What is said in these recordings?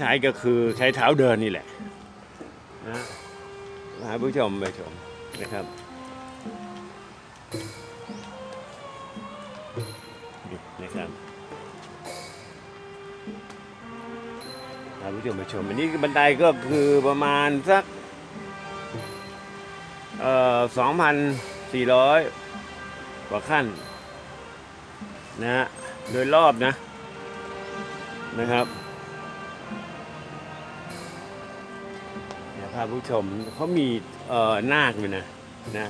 ใช้ก็คือใช้เท้าเดินนี่แหละนะมาผู้ชมไปชมนะครับนี่นะครับพาผู้ชมไปชมอันนี้บันไดก็คือประมาณสักเอ่อสองพันสี่ร้อยกว่าขั้นนะโดยรอบนะนะครับ พาผู้ชมเขามีเอ่อนาคอยู่นะนะ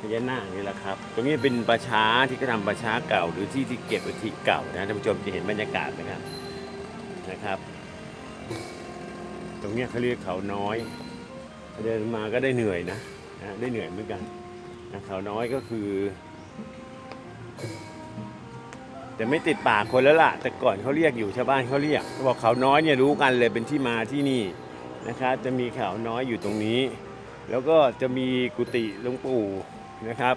พญานาคนี่แหละครับ ตรงนี้เป็นประช้าที่เขาทำประช้าเก่า หรือที่ที่เก็บอัฐิเก่านะท่านผู้ชมจะเห็นบรรยากาศนะครับนะครับ ตรงนี้เขาเรียกเขาน้อย เดินมาก็ได้เหนื่อยนะนะได้เหนื่อยเหมือนกันนะเขาน้อยก็คือ แต่ไม่ติดปากคนแล้วล่ะ แต่ก่อนเขาเรียกอยู่ชาวบ้านเขาเรียกเขาบอกเขาน้อยเนี่ยรู้กันเลยเป็นที่มาที่นี่ นะครับจะมีเขาวน้อยอยู่ตรงนี้ แล้วก็จะมีกุฏิหลวงปู่นะครับ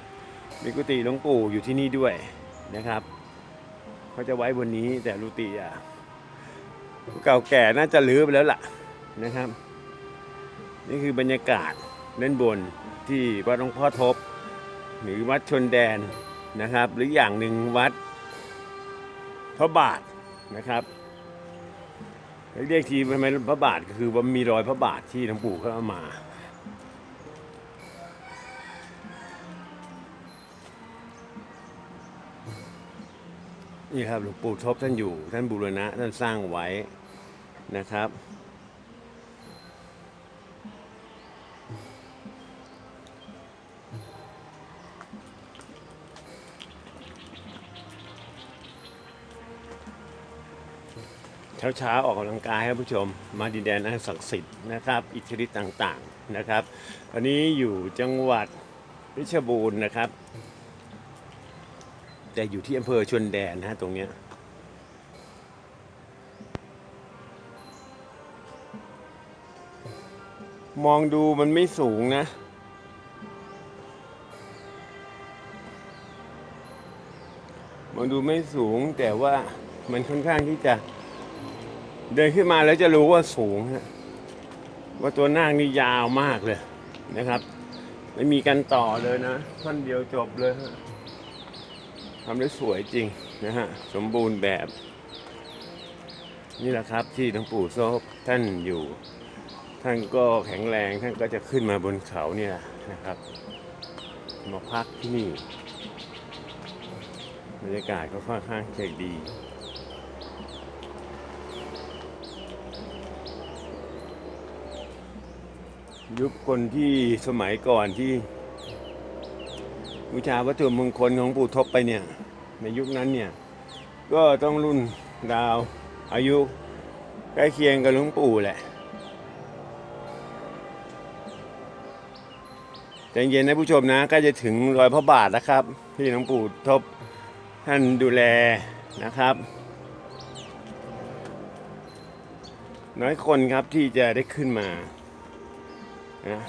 มีกุฏิหลวงปู่อยู่ที่นี่ด้วยนะครับเขาจะไว้บนนี้แต่กุฏิอะเก่าแก่น่าจะลื้อไปแล้วล่ะนะครับ นี่คือบรรยากาศด้านบนที่วัดหลวงพ่อทบ หรือวัดชนแดนนะครับ หรืออย่างหนึ่งวัดพระบาทนะครับ เรียกทีทำไมพระบาทก็คือว่ามีรอยพระบาทที่หลวงปู่เขาเอามานี่ครับหลวงปู่ทบท่านอยู่ ท่านบูรณะท่านสร้างไว้นะครับ เช้าเช้าออกกำลังกายครับผู้ชม มาดินแดนอันศักดิ์สิทธิ์นะครับอิทธิฤทธิ์ต่างๆนะครับวันนี้อยู่จังหวัดเพชบูรณ์นะครับ แต่อยู่ที่อำเภอชนแดนนะฮะตรงเนี้ยมองดูมันไม่สูงนะมองดูไม่สูงแต่ว่ามันค่อนข้างที่จะ เดินขึ้นมาแล้วจะรู้ว่าสูงฮะว่าตัวนาคนี่ยาวมากเลยนะครับ ไม่มีกันต่อเลยนะท่อนเดียวจบเลยฮะทำได้สวยจริงนะฮะสมบูรณ์แบบ นี่แหละครับที่หลวงปู่โซบท่านอยู่ ท่านก็แข็งแรงท่านก็จะขึ้นมาบนเขาเนี่ยนะครับมาพักที่นี่บรรยากาศก็ค่อนข้างจะดี ยุคคนที่สมัยก่อนที่บูชาวัตถุมงคลของปู่ทบไปเนี่ย ในยุคนั้นเนี่ย ก็ต้องรุ่นดาวอายุใกล้เคียงกับหลวงปู่แหละใจเย็นนะผู้ชมนะใก็จะถึงรอยพระบาทแล้วครับ ที่หลวงปู่ทบท่านดูแลนะครับ น้อยคนครับที่จะได้ขึ้นมา นะ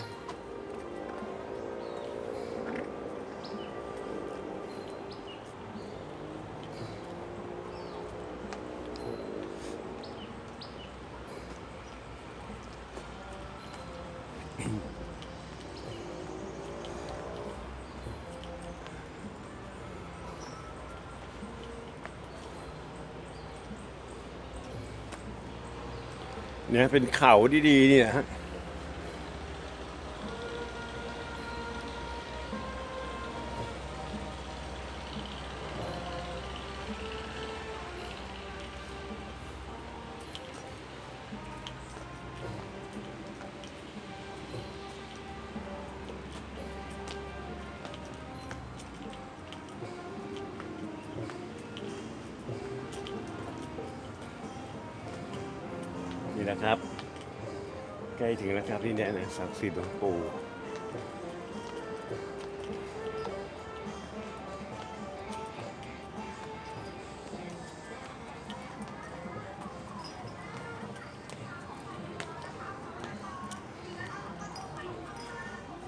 เนี่ยเป็นเขาดีๆเนี่ยฮะ นะครับ ใกล้ถึงแล้วครับที่เนี่ยนะศักดิ์สิทธิ์หลวงปู่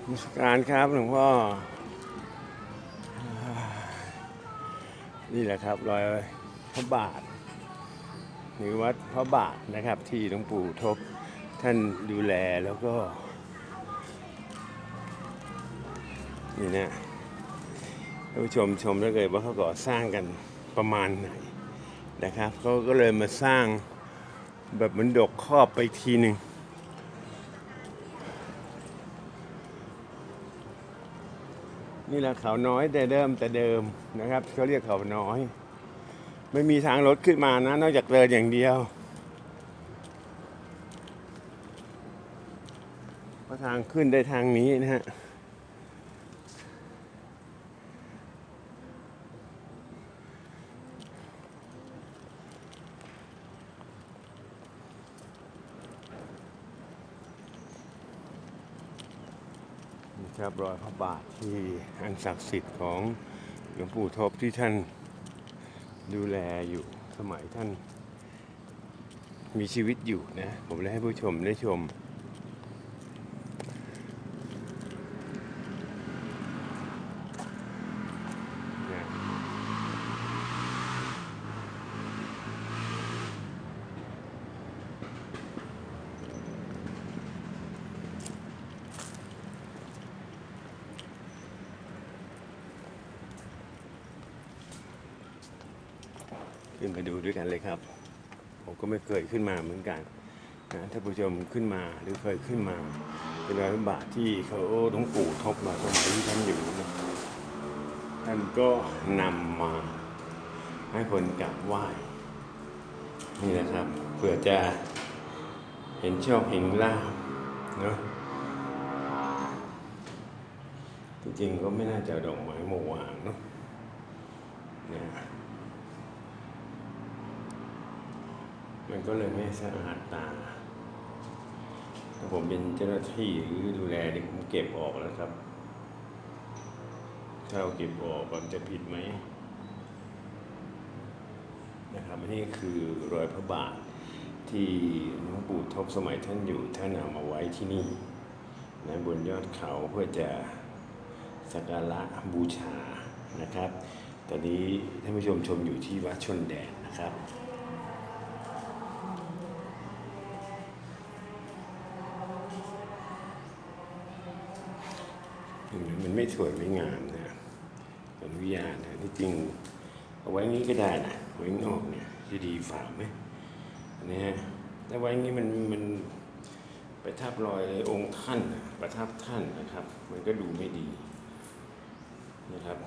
มัสการครับหลวงพ่อ นี่แหละครับรอยพระบาท หรือวัดพระบาทนะครับ ที่หลวงปู่ทบท่านดูแลแล้วก็ นี่นะท่านผู้ชมชมได้วเลยว่าเขาก่อสร้างกันประมาณไหนนะครับเขาก็เลยมาสร้างแบบเหมือนดกครอบไปทีหนึ่งนี่แหละเขาน้อยแต่เดิมแต่เดิมนะครับเขาเรียกเขาน้อย ไม่มีทางรถขึ้นมานะ นอกจากเดินอย่างเดียวเพราะทางขึ้นได้ทางนี้นะฮะนี่ครับรอยพระบาทที่อันศักดิ์สิทธิ์ของหลวงปู่ทบที่ท่าน ดูแลอยู่สมัยท่านมีชีวิตอยู่นะ ผมเลยให้ผู้ชมได้ชม นะขึ้นไปดูด้วยกันเลยครับ ผมก็ไม่เคยขึ้นมาเหมือนกันนะถ้านผู้ชมขึ้นมาหรือเคยขึ้นมา เป็นรอยพระบาทที่เขาหลวงปู่ทบมาสมัยที่ท่านอยู่นะท่านก็นำมาให้คนกราบไหว้นี่นะครับเพื่อจะเห็นโชคเห็นลาภเนาะจริงๆก็ไม่น่าจะเอาดอกไม้มาวางเนาะนี่ย มันก็เลยไม่สะอาดตาถ้าผมเป็นเจ้าหน้าที่หรือดูแลเนี่ยผมเก็บออกแล้วครับ ถ้าเราเก็บออกมันจะผิดไหมนะครับอันนี้คือรอยพระบาทที่หลวงปู่ทบสมัยท่านอยู่ท่านเอามาไว้ที่นี่นะบนยอดเขาเพื่อจะสักการะบูชานะครับ ตอนนี้ท่านผู้ชมชมอยู่ที่วัดชนแดนนะครับ มันไม่สวยไม่งามนะอนุญาตนะที่จริงเอาไว้งี้ก็ได้นะไว้นอกเนี่ยจะดีฝ่าไหมนะฮะแต่ไว้งี้มันมันไปทับรอยองค์ท่านประทับท่านนะครับ มันก็ดูไม่ดีนะครับ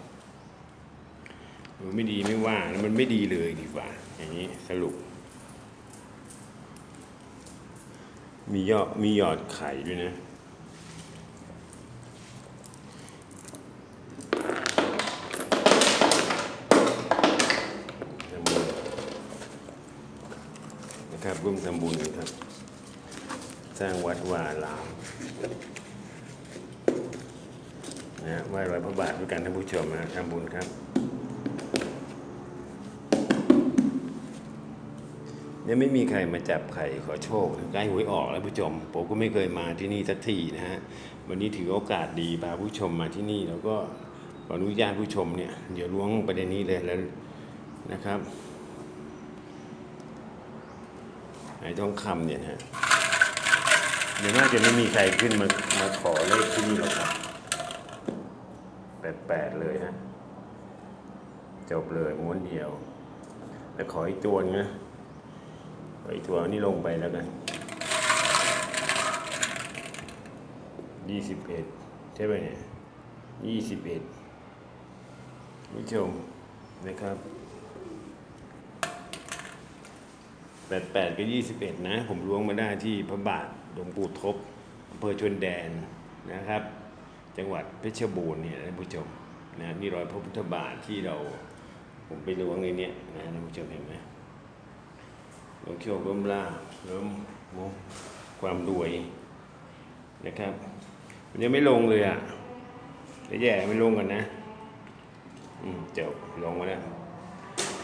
ดูไม่ดีไม่ว่ามันไม่ดีเลยดีกว่า อย่างนี้สรุป มียอดมีหยอดไข่ด้วยนะ ทำบุญนะค ร่วมทำบุญครับ สร้างวัดวาอารามนะฮะไหว้รอยพระบาทด้วยกันท่านผู้ชมนะทำบุญครับยังไม่มีใครมาจับไข่ขอโชคใกล้หวยออกแล้วผู้ชมผมก็ไม่เคยมาที่นี่สักทีนะฮะวันนี้ถือโอกาสดีพาผู้ชมมาที่นี่แล้วก็ขออนุญาตผู้ชมเนี่ยเดี๋ยวล้วงประเด็นนี้เลยแล้วนะครับ ไอ้ทองคำเนี่ยฮะเดี๋ยวน่าจะไม่มีใครขึ้นมามาขอเลขที่นี่หรอกครับแปดแปดเลยฮะจบเลยม้วนเดียวแล้วขออีกตัวนึงนะขออีกตัวนี่ลงไปแล้วกันยี่สิบเอ็ดใช่ไหมเนี่ยยี่สิบเอ็ดผู้ชมนะครับ แปดแปดก็ยี่สิบเอ็ดนะ ผมล้วงมาได้ที่พระบาทหลวงปู่ทบอำเภอชนแดนนะครับ จังหวัดเพชรบูรณ์เนี่ยท่านผู้ชมนะนี่รอยพระพุทธบาทที่เราผมไปล้วงในนี้นะท่านผู้ชมเห็นไหมหลวงโชคล้มลาเริ่มมงความรวยนะครับ มันยังไม่ลงเลยอะเดี๋ยวแย่ไม่ลงกันนะ อืมเจบลงมาแล้ว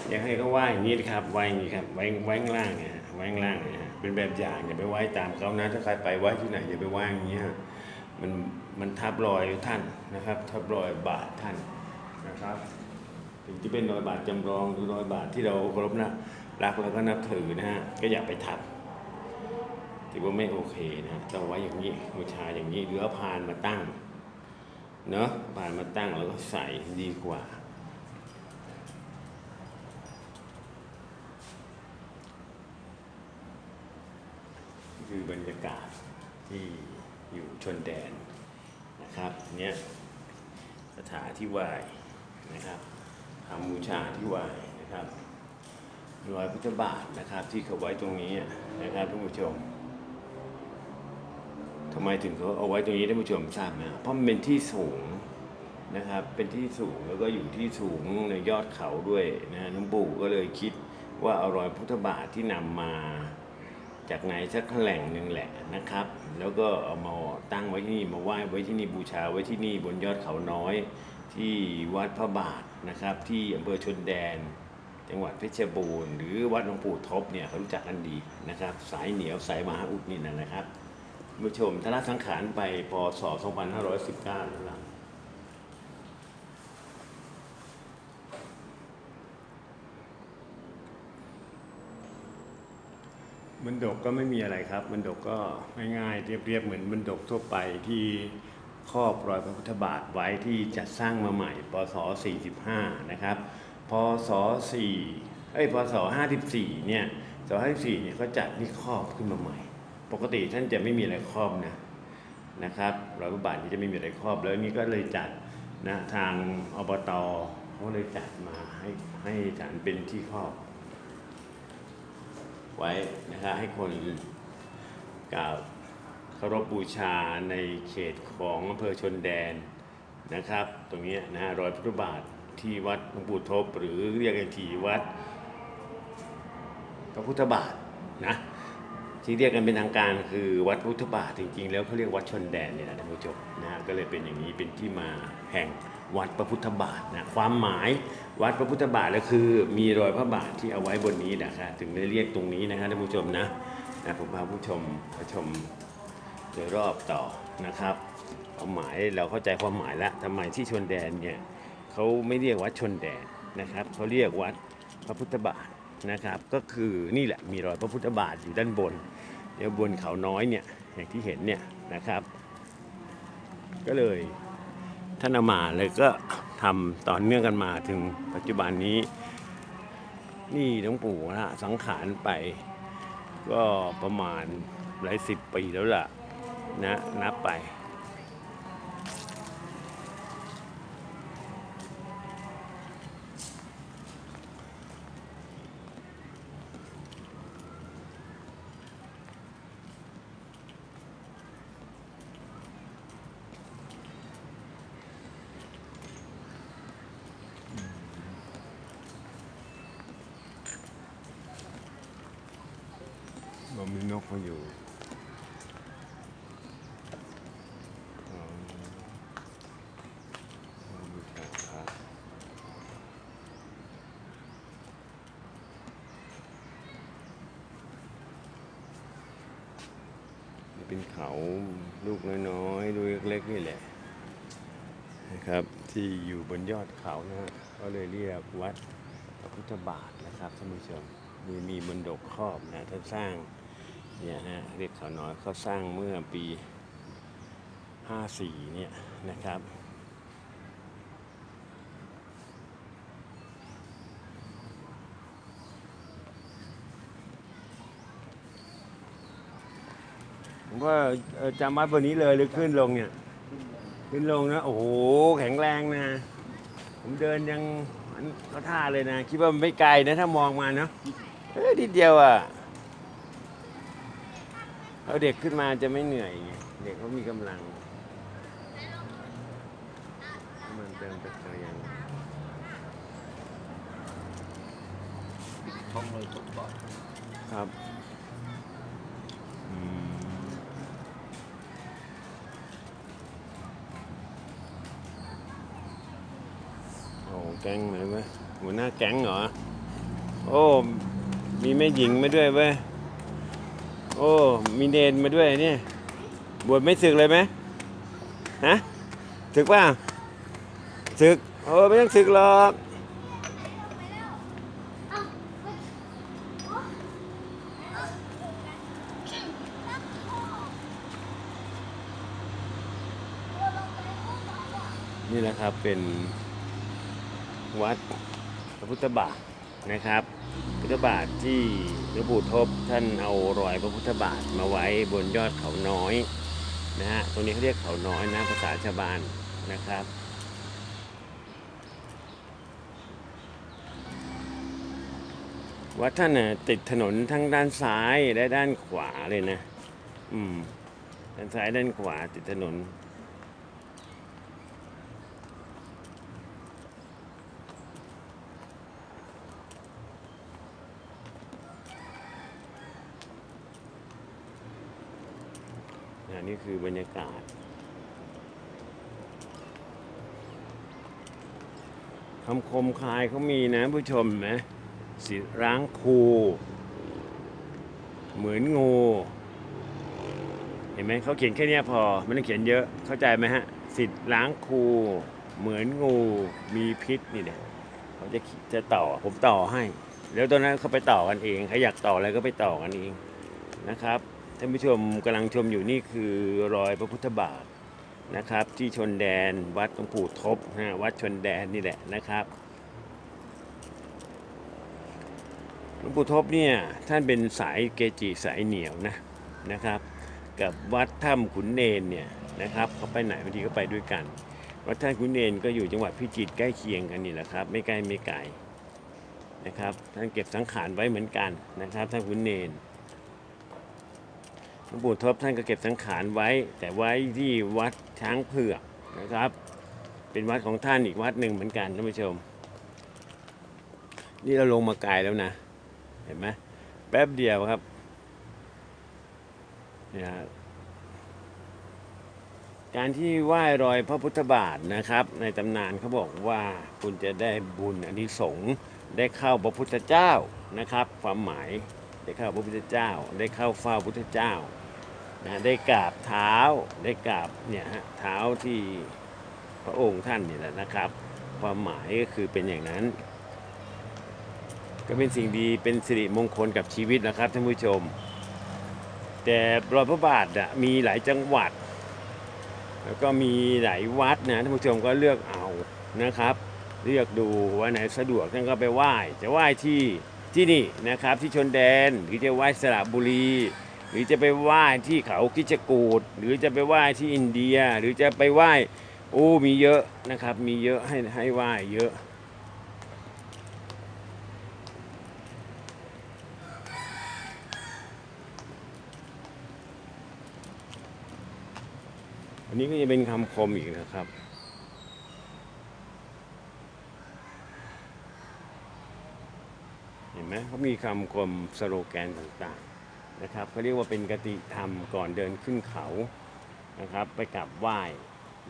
อยากให้เขาไหว้อย่างนี้นะครับไหว้อย่างนี้ครับไหว้ไหว้ข้างล่างเนี่ยไหว้ข้างล่างเนี่ยเป็นแบบอย่างอย่าไปไหว้ตามเขานะถ้าใครไปไหว้ที่ไหนอย่าไปไหว้อย่างนี้มันมันทับรอยท่านนะครับ ทับรอยบาทท่านนะครับถึงจะเป็นรอยบาทจำลองหรือรอยบาทที่เราเคารพนะรักแล้วก็นับถือนะฮะก็อย่าไปทับถือว่าไม่โอเคนะต้องไว้อย่างนี้บูชาอย่างนี้หรือเอาพานมาตั้งเนาะพานมาตั้งแล้วก็ใส่ดีกว่า คือบรรยากาศที่อยู่ชนแดนนะครับเนี่ยสถาที่ไหวนะครับทำบูชาที่ไหวนะครับรอยพุทธบาทนะครับที่เขาไว้ตรงนี้นะครับท่านผู้ชมทำไมถึงเขาเอาไว้ตรงนี้ท่านผู้ชมทราบไหมเพราะมันเป็นที่สูงนะครับเป็นที่สูงแล้วก็อยู่ที่สูงในยอดเขาด้วยนะหลวงปู่ก็เลยคิดว่าเอารอยพุทธบาทที่นำมา จากไหนสักแหล่งหนึ่งแหละนะครับ แล้วก็เอามาตั้งไว้ที่นี่มาไหว้ไว้ที่นี่บูชาไว้ที่นี่บนยอดเขาน้อย ที่วัดพระบาทนะครับ ที่อำเภอชนแดน จังหวัดเพชรบูรณ์หรือวัดหลวงปู่ทบเนี่ยเขารู้จักกันดีนะครับ สายเหนียวสายมหาอุดนี่นะครับผู้ชมทาราสังขารไปพศ2519แล้ว มันดกก็ไม่มีอะไรครับ มันดกก็ง่ายๆเรียบๆเหมือนมันดกทั่วไปที่ครอบรอยพระพุทธบาทไว้ที่จัดสร้างมาใหม่พศ45นะครับพศ4เอ้ยพศ54เนี่ยศ54เนี่ยเขาจัดนี่ครอบขึ้นมาใหม่ ปกติท่านจะไม่มีอะไรครอบนะนะครับรอยพระบาทนี่จะไม่มีอะไรครอบแล้วนี่ก็เลยจัดนะทางอบตเขาเลยจัดมาให้ให้ฐานเป็นที่ครอบ ไว้นะครับให้คนกราบเคารพบูชาในเขตของอำเภอชนแดนนะครับ ตรงนี้นะฮะรอยพุทธบาทที่วัดหลวงปู่ทบหรือเรียกกันทีวัดพระพุทธบาทนะที่เรียกกันเป็นทางการคือวัดพุทธบาทจริงๆ แล้วเขาเรียกวัดชนแดนเนี่ยนะท่านผู้ชมนะฮะก็เลยเป็นอย่างนี้เป็นที่มาแห่ง วัดพระพุทธบาทนะความหมายวัดพระพุทธบาทก็คือ มีรอยพระบาทที่เอาไว้บนนี้นะครับถึงได้เรียกตรงนี้นะครับท่านผู้ชมนะนะผมพาผู้ชมมาชมโดยรอบต่อนะครับความหมายเราเข้าใจความหมายแล้วทำไมที่ชนแดนเนี่ยเขาไม่เรียกวัดชนแดนนะครับเขาเรียกวัดพระพุทธบาทนะครับ ก็คือนี่แหละมีรอยพระพุทธบาทอยู่ด้านบนเดี๋ยวบนเขาน้อยเนี่ยอย่างที่เห็นเนี่ยนะครับ ก็เลย ท่านอามาเลยก็ทำต่อเนื่องกันมาถึงปัจจุบันนี้ นี่หลวงปู่นะสังขารไป ก็ประมาณหลายสิบปีแล้วล่ะนะนับไป มันมีนกมาอยู่อ๋อบูชาพระนี่เป็นเขาลูกน้อยๆลูเล็กๆนี่แหละนะครับ ที่อยู่บนยอดเขานะฮะก็เลยเรียกวัดพระพุทธบาทนะครับท่านผู้ชมมีมีมนดกครอบนะท่านสร้าง เนี่ยฮะเรียกเขาน้อยเขาสร้างเมื่อปี 54 เนี่ยนะครับ ผมว่าจำวัดบนนี้เลยหรือขึ้นลงเนี่ย ขึ้นลงนะ โอ้โห แข็งแรงนะ ผมเดินยังอันเขาท่าเลยนะ คิดว่ามันไม่ไกลนะ ถ้ามองมาเนาะเอ้ยทีเดียวอะ เอาเด็กขึ้นมาจะไม่เหนื่อยไงเด็กเขามีกำลังมันเติมตะเกียงท้องเลยทุกบาทครับอืมโอ้แก๊งไหนเว้ยหัวหน้าแก๊งเหรอ โอ้ มีแม่หญิงมาด้วยเว้ย โอ้มีเนนมาด้วยเนี่ยบวชไม่ศึกเลยไหมฮะศึกป่ะศึกโอ้ไม่ต้องศึกหรอกนี่นะครับเป็นวัดพระพุทธบาทนะครับ พุทธบาทที่หลวงปู่ทบท่านเอารอยพระพุทธบาทมาไว้บนยอดเขาน้อยนะฮะตรงนี้เขาเรียกเขาน้อยนะภาษาชาวบ้านนะครับวัดท่านน่ะติดถนนทั้งด้านซ้ายและด้านขวาเลยนะ อืม ด้านซ้ายด้านขวาติดถนน นี่คือบรรยากาศ คำคมคายเขามีนะผู้ชมนะสิร้างคู เหมือนงู เห็นไหมเขาเขียนแค่นี้พอ ไม่ต้องเขียนเยอะเข้าใจไหมฮะ สิทธิ์ล้างคู เหมือนงูมีพิษนี่เนี่ยเขาจะจะต่อผมต่อให้ แล้วตอนนั้นเขาไปต่อกันเองใครอยากต่ออะไรก็ไปต่อกันเองนะครับ ท่านผู้ชมกำลังชมอยู่นี่คือรอยพระพุทธบาทนะครับ ที่ชนแดนวัดหลวงปู่ทบนะฮะวัดชนแดนนี่แหละนะครับหลวงปู่ทบเนี่ยท่านเป็นสายเกจิสายเหนียวนะนะครับ กับวัดถ้ำขุนเนนเนี่ยนะครับเขาไปไหนบางทีก็ไปด้วยกัน วัดท่านขุนเนนก็อยู่จังหวัดพิจิตรใกล้เคียงกันนี่แหละครับไม่ใกล้ไม่ไกลนะครับท่านเก็บสังขารไว้เหมือนกันนะครับท่านขุนเนน ลวงปู่ทบท่านก็เก็บสังขารไว้ แต่ไว้ที่วัดช้างเผือกนะครับ เป็นวัดของท่านอีกวัดหนึ่งเหมือนกันท่านผู้ชม นี่เราลงมาไกลแล้วนะ เห็นไหมแป๊บเดียวครับเนี่ยฮะการที่ไหว้รอยพระพุทธบาทนะครับ ในตำนานเขาบอกว่าคุณจะได้บุญอันนี้สงส์ได้เข้าพระพุทธเจ้านะครับ ความหมายได้เข้าพระพุทธเจ้า ได้เข้าเฝ้าพระพุทธเจ้า นะได้กราบเท้าได้กราบเนี่ยฮะเท้าที่พระองค์ท่านนี่แหละนะครับ ความหมายก็คือเป็นอย่างนั้น ก็เป็นสิ่งดีเป็นสิริมงคลกับชีวิตนะครับท่านผู้ชม แต่รอยพระบาทอะมีหลายจังหวัด แล้วก็มีหลายวัดนะท่านผู้ชมก็เลือกเอานะครับ เลือกดูว่าไหนสะดวกท่านก็ไปไหว้จะไหว้ที่ที่นี่นะครับที่ชนแดนหรือจะไหว้สระบุรี หรือจะไปไหว้ที่เขาคิชกูดหรือจะไปไหว้ที่อินเดีย หรือจะไปไหว้โอ้มีเยอะนะครับ มีเยอะให้ให้ไหว้เยอะ อันนี้ก็จะเป็นคำคมอีกนะครับเห็นไหมเขามีคำคมสโลแกนต่างๆ นะครับเขาเรียกว่าเป็นกติธรรมก่อนเดินขึ้นเขานะครับ ไปกราบไหว้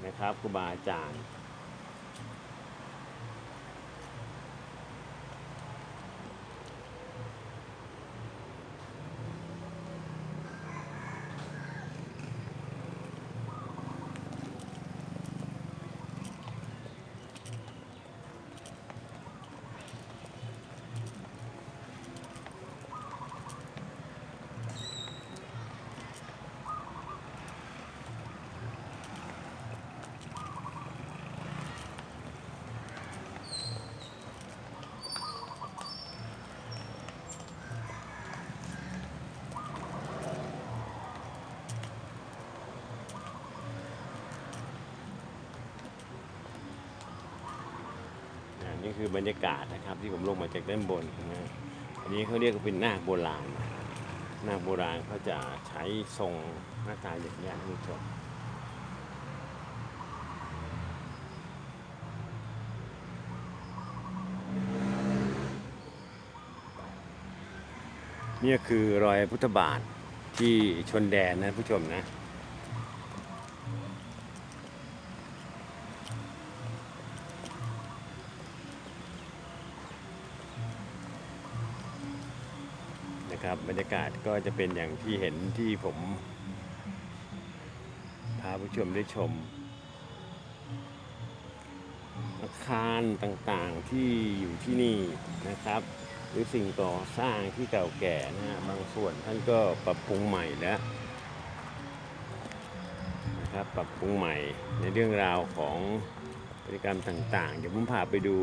นะครับครูบาอาจารย์ คือบรรยากาศนะครับ ที่ผมลงมาจากด้านบนนะอันนี้เขาเรียกว่าเป็นนาคโบราณนาคโบราณเขาจะใช้ทรงหน้าตาอย่างนี้ท่านผู้ชมนี่คือรอยพุทธบาทที่ชนแดนนะผู้ชมนะ นะครับ บรรยากาศก็จะเป็นอย่างที่เห็นที่ผมพาผู้ชมได้ชม อาคารต่างๆที่อยู่ที่นี่นะครับ หรือสิ่งก่อสร้างที่เก่าแก่นะฮะบางส่วนท่านก็ปรับปรุงใหม่แล้วนะครับปรับปรุงใหม่ในเรื่องราวของกิกรรมต่างๆ เดี๋ยวผมพาไปดู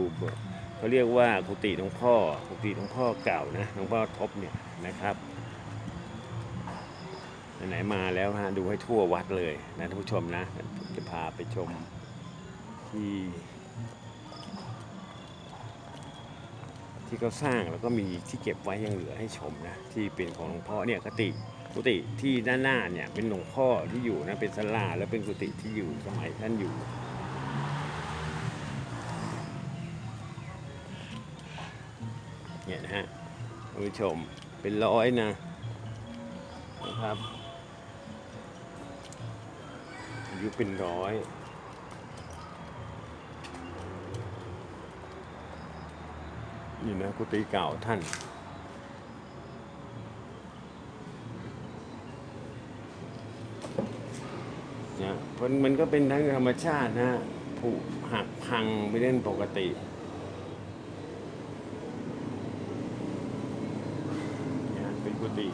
เขาเรียกว่ากุฏิหลวงพ่อกุฏิหลวงพ่อเก่านะหลวงพ่อทบเนี่ย นะครับไหนมาแล้วฮะดูให้ทั่ววัดเลยนะท่านผู้ชมนะจะพาไปชมที่ที่เขาสร้างแล้วก็มีที่เก็บไว้ยังเหลือให้ชมนะที่เป็นของหลวงพ่อเนี่ยกุฏิกุฏิที่ด้านหน้าเนี่ยเป็นหลวงพ่อที่อยู่นะเป็นศาลาแล้วเป็นกุฏิที่อยู่สมัยท่านอยู่เนี่ยนะฮะท่านผู้ชม เป็นร้อยนะนะครับอายุเป็นร้อยนี่นะกุฏิเก่าท่านนะมันมันก็เป็นทั้งธรรมชาตินะผุหักพังไปเล่นปกติเนี่ยเป็น กุฏิ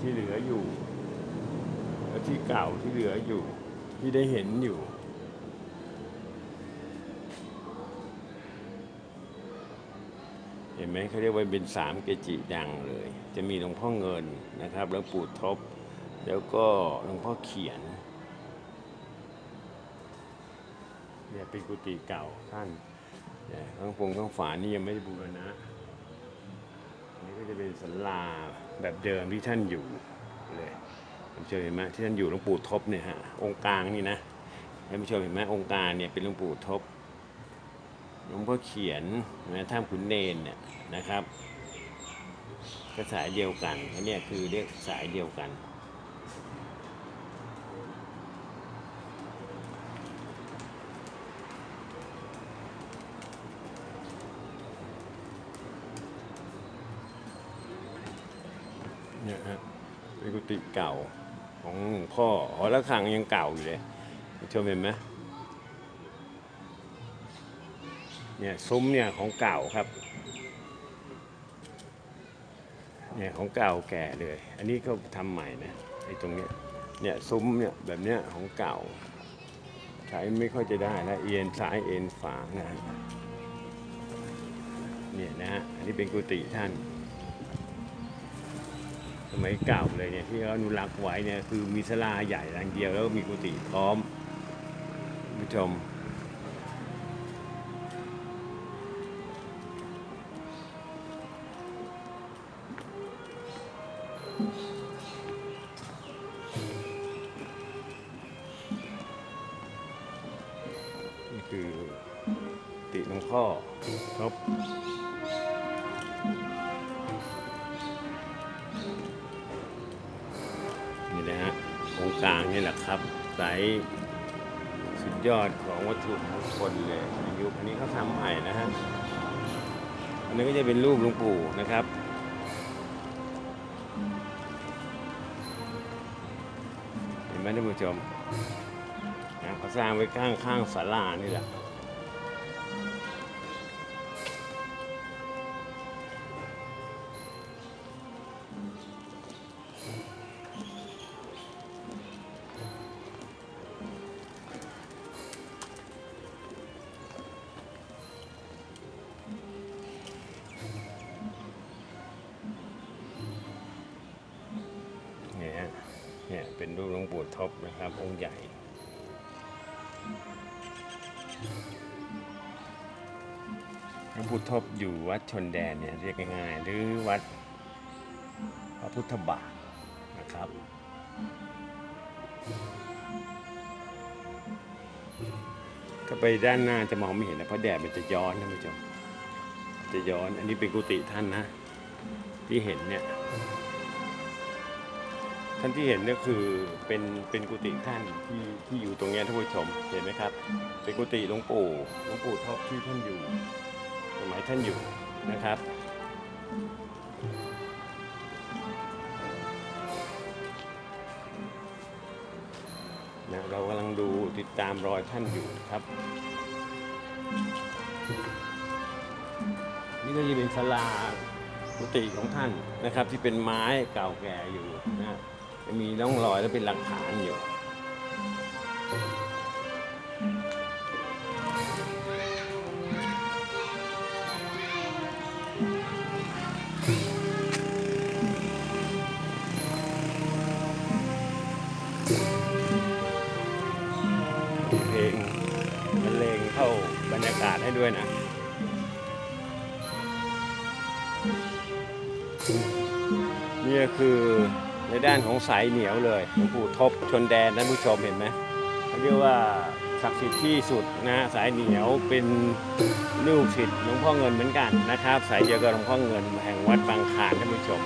ที่เหลืออยู่ที่เก่าที่เหลืออยู่ที่ได้เห็นอยู่ เห็นไหมเขาเรียกว่าเป็นสามเกจิดังเลย จะมีหลวงพ่อเงินนะครับหลวปู่ทบ แล้วก็หลวงพ่อเขียนเนี่ยเป็นกุฏิเก่าท่านเนี่ยข้างฟงข้างฝานี่ยังไม่ได้บูรณะ นี้ก็จะเป็นศาลาแบบเดิมที่ท่านอยู่เลยท่านผู้ชมเห็นไหมที่ท่านอยู่หลวงปู่ทบเนี่ยฮะองค์กลางนี่นะท่านผู้ชมเห็นไหมองค์กลางเนี่ยเป็นหลวงปู่ทบหลวงพ่อเขียนนะท่ามขุนเนนเนี่ยนะครับก็สายเดียวกันอันเนี้ยคือเรียกสายเดียวกัน เนี่ยฮะ เก่าของหลวงพ่อหอระฆังยังเก่าอยู่เลยชมเห็นไหมเนี่ยซุ้มเนี่ยของเก่าครับเนี่ยของเก่าแก่เลย อันนี้ก็ทำใหม่นะไอ้ตรงเนี้ยเนี่ยซุ้มเนี่ยแบบเนี้ยของเก่า ใช้ไม่ค่อยจะได้แล้วเอียนซ้ายเอ็นฝานะฮะเนี่ยนะฮะอันนี้เป็นกุฏิท่าน สมัยเก่าเลยเนี่ยที่เขาอนุรักษ์ไว้เนี่ยคือมีสลาใหญ่หลังเดียวแล้วก็มีกุฏิพร้อมคุณผู้ชม ยอดของวัตถุมงคลเลยในยุคนี้เขาทำใหม่นะฮะอันนี้ก็จะเป็นรูปหลวงปู่นะครับเห็นไหมท่านผู้ชมนะเขาสร้างไว้ข้างข้างศาลานี่แหละ หลวงปู่ทบนะครับ องค์ใหญ่หลวงปู่ทบอยู่วัดชนแดนเนี่ยเรียกง่ายๆหรือวัดพระพุทธบาทนะครับก็ไปด้านหน้าจะมองไม่เห็นนะเพราะแดดมันจะย้อนท่านผู้ชมจะย้อนอันนี้เป็นกุฏิท่านนะ ที่เห็นเนี่ย ท่านที่เห็นก็คือเป็นเป็นกุฏิท่านที่ที่อยู่ตรงเนี้ยท่านผู้ชมเห็นไหมครับ เป็นกุฏิหลวงปู่หลวงปู่ทบที่ท่านอยู่สมัยท่านอยู่นะครับ นะเรากำลังดูติดตามรอยท่านอยู่ครับ นี่ก็จะเป็นศาลากุฏิของท่านนะครับที่เป็นไม้เก่าแก่อยู่นะ มีร่องรอยและเป็นหลักฐานอยู่ เพลงบรรเลงเข้าบรรยากาศให้ด้วยนะนี่คือ ในด้านของสายเหนียวเลยหลวงปู่ทบชนแดนท่านผู้ชมเห็นไหมเขาเรียกว่าศักดิ์สิทธิ์ที่สุดนะสายเหนียวเป็นลูกศิษย์หลวงพ่อเงินเหมือนกันนะครับ สายเดียวกับหลวงพ่อเงินแห่งวัดบางขานท่านผู้ชม